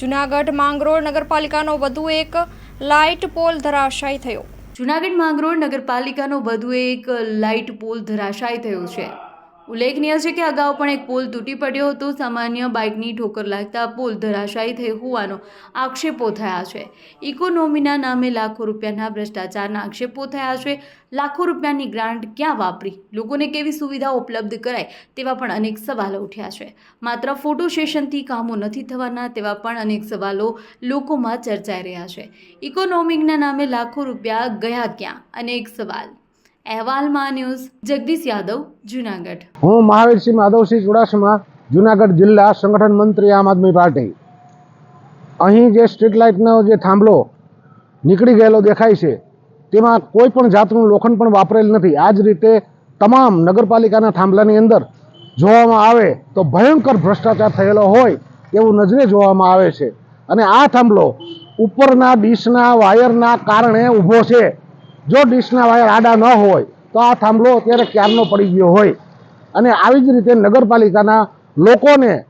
જુનાગઢ માંગરોળ નગરપાલિકાનો વધુ એક light pole ધરાશાયી થયો. જૂનાગઢ માંગરોળ નગરપાલિકાનો વધુ એક લાઇટ પોલ ધરાશાયી થયો છે. ઉલ્લેખનીય છે કે અગાઉ પણ એક પુલ તૂટી પડ્યો હતો. સામાન્ય બાઇકની ઠોકર લાગતા પુલ ધરાશાયી થઈ હોવાનો આક્ષેપો થયા છે. ઇકોનોમીના નામે લાખો રૂપિયાના ભ્રષ્ટાચારના આક્ષેપો થયા છે. લાખો રૂપિયાની ગ્રાન્ટ ક્યાં વાપરી? લોકોને કેવી સુવિધા ઉપલબ્ધ કરાય તેવા પણ અનેક સવાલો ઉઠ્યા છે. માત્ર ફોટો સેશનથી કામો નથી થવાના તેવા પણ અનેક સવાલો લોકોમાં ચર્ચાઈ રહ્યા છે. ઇકોનોમિકના નામે લાખો રૂપિયા ગયા ક્યાં? અનેક સવાલ. અહેવાલમાં ન્યૂઝ, જગદીશ યાદવ, જુનાગઢ. હું મહાવીરસિંહ માધવસિંહ ચુડાસમા, જુનાગઢ જિલ્લા સંગઠન મંત્રી આમ આદમી પાર્ટી. અહીં જે સ્ટ્રીટ લાઇટનો જે થાંભલો નીકળી ગયેલો દેખાય છે, તેમાં કોઈ પણ જાતનું લોખંડ પણ વાપરેલ નથી. આ જ રીતે તમામ નગરપાલિકાના થાંભલાની અંદર જોવામાં આવે તો ભયંકર ભ્રષ્ટાચાર થયેલો હોય એવું નજરે જોવામાં આવે છે. અને આ થાંભલો ઉપરના ડીશના વાયરના કારણે ઊભો છે. જો ડીશના વાયર આડા ન હોય, તો આ થાંભલો અત્યારે ક્યારનો પડી ગયો હોય? અને આવી જ રીતે નગરપાલિકાના લોકોને,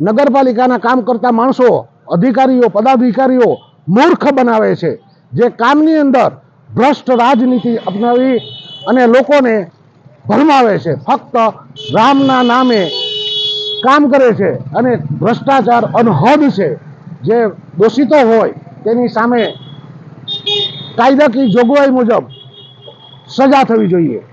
નગરપાલિકાના કામ કરતા માણસો, અધિકારીઓ, પદાધિકારીઓ મૂર્ખ બનાવે છે, જે કામની અંદર ભ્રષ્ટ રાજનીતિ અપનાવી અને લોકોને ભરમાવે છે. ફક્ત રામના નામે કામ કરે છે અને ભ્રષ્ટાચાર અનહદ છે. જે દોષિતો હોય, તેની સામે કાયદાકીય જોગવાઈ મુજબ સજા થવી જોઈએ.